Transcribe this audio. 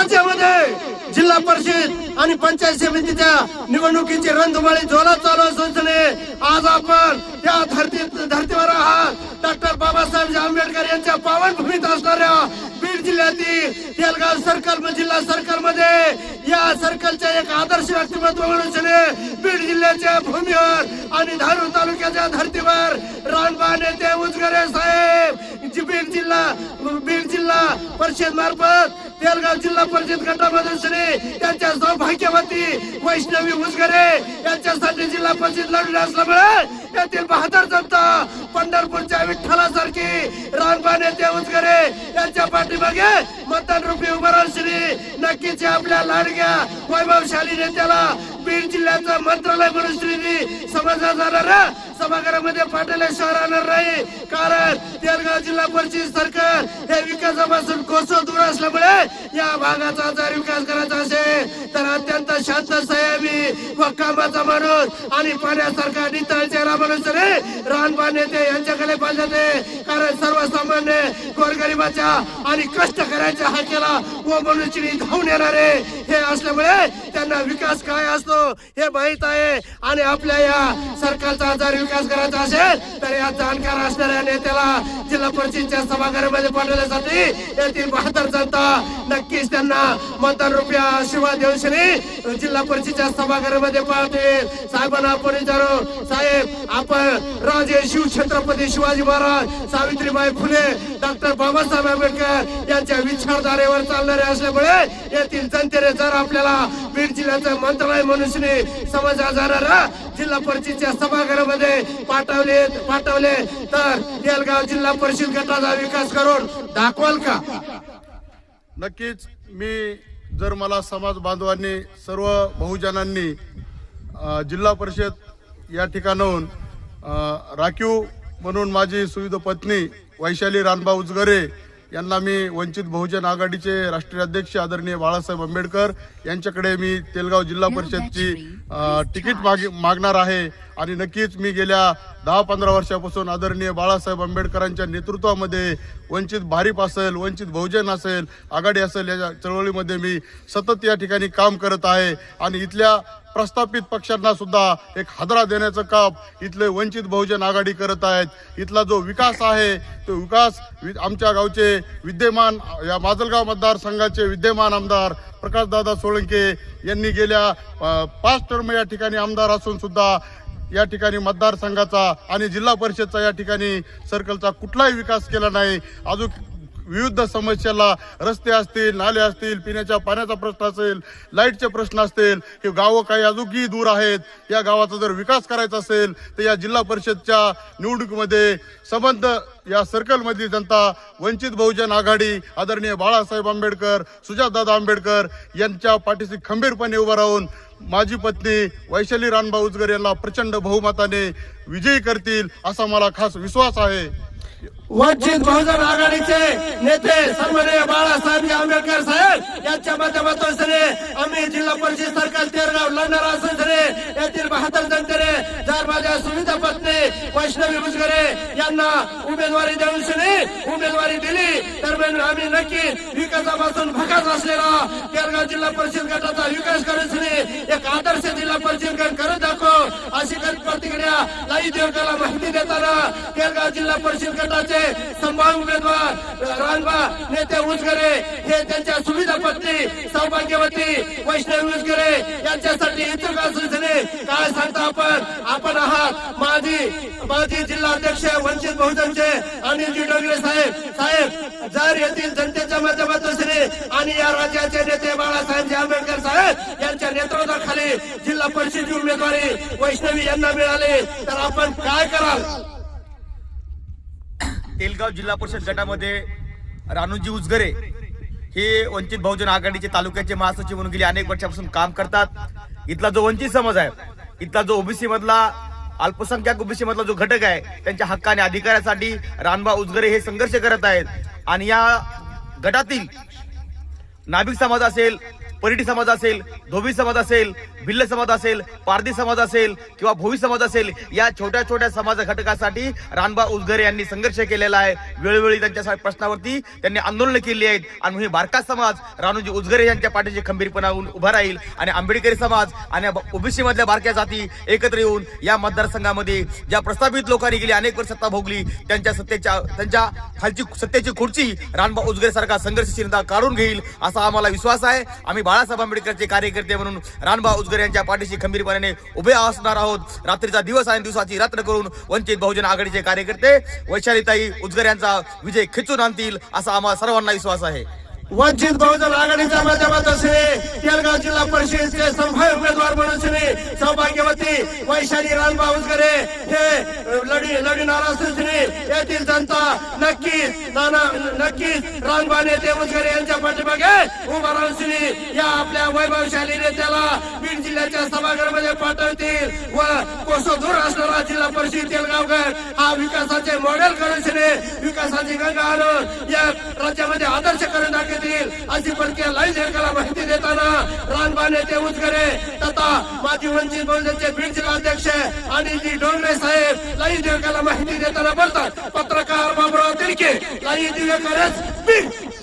राज्यामध्ये जिल्हा परिषद आणि पंचायत समितीच्या निवडणुकीची रणधुमाळी जोरात चालू असून आज आपण त्या धरती धर्तीवर आहात. डॉक्टर बाबासाहेब आंबेडकर यांच्या पावनभूमीत असणाऱ्या बीड जिल्ह्यातील तेलगाव सर्कल जिल्हा सर्कलमध्ये या सर्कलच्या एक आदर्श व्यक्तिमत्व म्हणून बीड जिल्ह्याच्या भूमीवर आणि धारू तालुक्याच्या धर्तीवर रानबा नेते उजगरे साहेब बीड जिल्हा बीड जिल्हा परिषद मार्फत तेलगाव जिल्हा परिषद गटामधून श्री त्यांच्या सौभाग्यवती वैष्णवी उजगरे आपली जिल्हा परिषद लढले असल्यामुळे यातील बहादर जनता पंढरपूरच्या विठ्ठलासारखी रानबा नेते उजगरे. यांच्या पाठीमागे मतदान रुपी उभारण श्री नक्कीच आपल्या लाडक्या वैभवशाली नेत्याला बीड जिल्ह्याचा मंत्रालय म्हणून श्री समजला जाणार सभागृहामध्ये शहर राहणार नाही. कारण तेलगाव जिल्हा परिषद सरकार हे विकासापासून कोसळ दूर असल्यामुळे या भागाचा जर विकास करायचा असेल तर अत्यंत शांत संयमी व कामाचा माणूस आणि पाण्यासारखा नितळ चेहरा माणूस रे रानबा नेते यांच्याकडे पाहिजे जाते कारण सर्वसामान्य गोरगरिबाच्या आणि कष्ट करायच्या हाकेला व मनुष्यनी धावून येणारे हे असल्यामुळे त्यांना विकास काय असतो? हे माहीत आहे. आणि आपल्या या सरकारचा जर विकास करायचा असेल तर या जाणकार असणाऱ्या नेत्याला जिल्हा परिषदच्या सभागारामध्ये पाठवण्यासाठी येथील बहादर जनता नक्कीच त्यांना मतदान रुपया शिवाय देवशनी जिल्हा परिषदच्या सभागारामध्ये पाहतील साहेबांना आपण विचारू. साहेब आपण राजे शिव छत्रपती शिवाजी महाराज सावित्रीबाई फुले डॉक्टर बाबासाहेब आंबेडकर यांच्या विचारधारेवर चालणारे असल्यामुळे येथील जनतेने जर आपल्याला बीड जिल्ह्याचं मंत्रालय मनुष्यने समज आजाराला जिल्हा परिषदच्या सभागृहामध्ये पाठवले पाठवले. तर तेलगाव जिल्हा परिषद गटाचा विकास करून दाखवाल का? नक्कीच मी जर मला समाज बांधवांनी सर्व बहुजनांनी जिल्हा परिषद या ठिकाणाहून राखीव म्हणून माझी सुविध पत्नी वैशाली रानबा उजगरे यांना मी वंचित बहुजन आघाडीचे राष्ट्रीय अध्यक्ष आदरणीय बाळासाहेब आंबेडकर यांच्याकडे मी तेलगाव जिल्हा परिषदची तिकीट माग मागणार आहे. आणि नक्कीच मी गेल्या दहा पंधरा वर्षापासून आदरणीय बाळासाहेब आंबेडकरांच्या नेतृत्वामध्ये वंचित भारीप असेल वंचित बहुजन असेल आघाडी असेल या चळवळीमध्ये मी सतत या ठिकाणी काम करत आहे. आणि इथल्या प्रस्थापित पक्षांना सुद्धा एक हादरा देण्याचं काम इथले वंचित बहुजन आघाडी करत आहेत. इथला जो विकास आहे तो विकास वि- आमच्या गावचे विद्यमान या माजलगाव मतदारसंघाचे विद्यमान आमदार प्रकाशदादा सोळंके यांनी गेल्या पाच टर्म या ठिकाणी आमदार असून सुद्धा या ठिकाणी मतदारसंघाचा आणि जिल्हा परिषदचा या ठिकाणी सर्कलचा कुठलाही विकास केला नाही. अजून विविध समस्याला रस्ते असतील नाले असतील पिण्याच्या पाण्याचा प्रश्न असेल लाईटचे प्रश्न असतील हे गावं काही अजूनही दूर आहेत. या गावाचा जर विकास करायचा असेल तर या जिल्हा परिषदच्या निवडणुकीमध्ये संबंध या सर्कलमधली जनता वंचित बहुजन आघाडी आदरणीय बाळासाहेब आंबेडकर सुजातदादा आंबेडकर यांच्या पाठीशी खंबीरपणे उभं राहून माझी पत्नी वैशाली रानबा उजगर यांना प्रचंड बहुमताने विजयी करतील असा मला खास विश्वास आहे. वंचित बहुजन आघाडीचे नेते सन्माननीय बाळासाहेब आंबेडकर साहेब यांच्या माध्यमातून सरे आम्ही जिल्हा परिषद सरकार तेरगाव लढणार असून सरे येथील बहात्तर जनतेने जर माझ्या सुविधा पत्नी वैष्णवी भुजगरे यांना उमेदवारी देऊन सरे उमेदवारी दिली तर आम्ही नक्की विकासापासून भकास असलेला तेरगाव जिल्हा परिषद गटाचा विकास करून एक आदर्श जिल्हा परिषद गट करत दाखव. अशी प्रतिक्रिया लाई देवकाला माहिती देताना तेरगाव जिल्हा परिषद गटाचे संभाव्य उमेदवार रानबा नेते उजगरे हे त्यांच्या सुविधा पत्नी सौभाग्यवती वैष्णवी उजगरे यांच्यासाठी इच्छुक असल्याने काय सांगता आपण? माजी माजी जिल्हाध्यक्ष वंचित बहुजनचे अनिलजी डोंगरे साहेब साहेब जर येथील जनतेच्या माध्यमातून श्री आणि या राज्याचे नेते बाळासाहेब आंबेडकर साहेब यांच्या नेतृत्वाखाली जिल्हा परिषदची उमेदवारी वैष्णवी यांना मिळाली तर आपण काय कराल? तेलगाव जिल्हा परिषद गटामध्ये रानूजी उजगरे हे वंचित बहुजन आघाडीचे तालुक्याचे महासचिव म्हणून गेले अनेक वर्षापासून काम करतात. इथला जो वंचित समाज आहे इथला जो ओबीसी मधला अल्पसंख्याक ओबीसी मधला जो घटक आहे त्यांच्या हक्क आणि अधिकारासाठी रानबा उजगरे हे संघर्ष करत आहेत. आणि या गटातील नाभिक समाज असेल परिटी समाज असेल धोबी समाज असेल भिल्ल समाज असेल पारधी समाज असेल किंवा भोवी समाज असेल या छोट्या छोट्या समाज घटकासाठी रानबा उजगरे यांनी संघर्ष केलेला आहे. वेळोवेळी त्यांच्या प्रश्नावरती त्यांनी आंदोलनं केली आहेत आणि हे बारका समाज रानूजी उजगरे यांच्या पाठीशी खंबीरपणा उभा राहील आणि आंबेडकरी समाज आणि ओबीसी मधल्या बारक्या जाती एकत्र येऊन या मतदारसंघामध्ये ज्या प्रस्थापित लोकांनी गेली अनेक वर्ष सत्ता भोगली त्यांच्या सत्तेच्या त्यांच्या खालची सत्तेची खुर्ची रानबा उजगरे सारखा संघर्षशीलता काढून घेईल असा आम्हाला विश्वास आहे. आम्ही बाळासाहेब आंबेडकरचे कार्यकर्ते म्हणून रानबा उजगर यांच्या पाठीशी खंबीरपणाने उभे असणार आहोत. रात्रीचा दिवस आणि दिवसाची रात्र करून वंचित बहुजन आघाडीचे कार्यकर्ते वैशालीताई उजगर यांचा विजय खिचून आणतील असा आम्हाला सर्वांना विश्वास आहे. वंचित बहुजन आघाडीच्या माध्यमातून तेलगाव जिल्हा परिषदेचे संभाव्य उमेदवार म्हणून श्री सौभाग्यवती वैशाली रानबा उजगरे हे लढी लढणार असून श्री येथील जनता नक्कीच नाना नक्कीच रानबा नेते उजगरे यांच्या पाठीमागे उभा राहून श्री या आपल्या वैभवशाली नेत्याला बीड जिल्ह्याच्या सभागृहामध्ये पाठवतील. व कोसो दूर असणारा जिल्हा परिषद तेलगावकर हा विकासाचे मॉडेल करून श्री विकासाची गंगा आणून या राज्यामध्ये आदर्श करून दाखवतील अशी परकीय लाईन सरकारला माहिती देताना रानबा नेते उजगरे तथा माजी वंचित बहुजनचे बीड जिल्हा अध्यक्ष आणि जी डोंगरे साहेब लाईन सरकारला माहिती देताना बोलतात पत्रकार बाबुराव तिडके लाईन दिवेकरच बीड.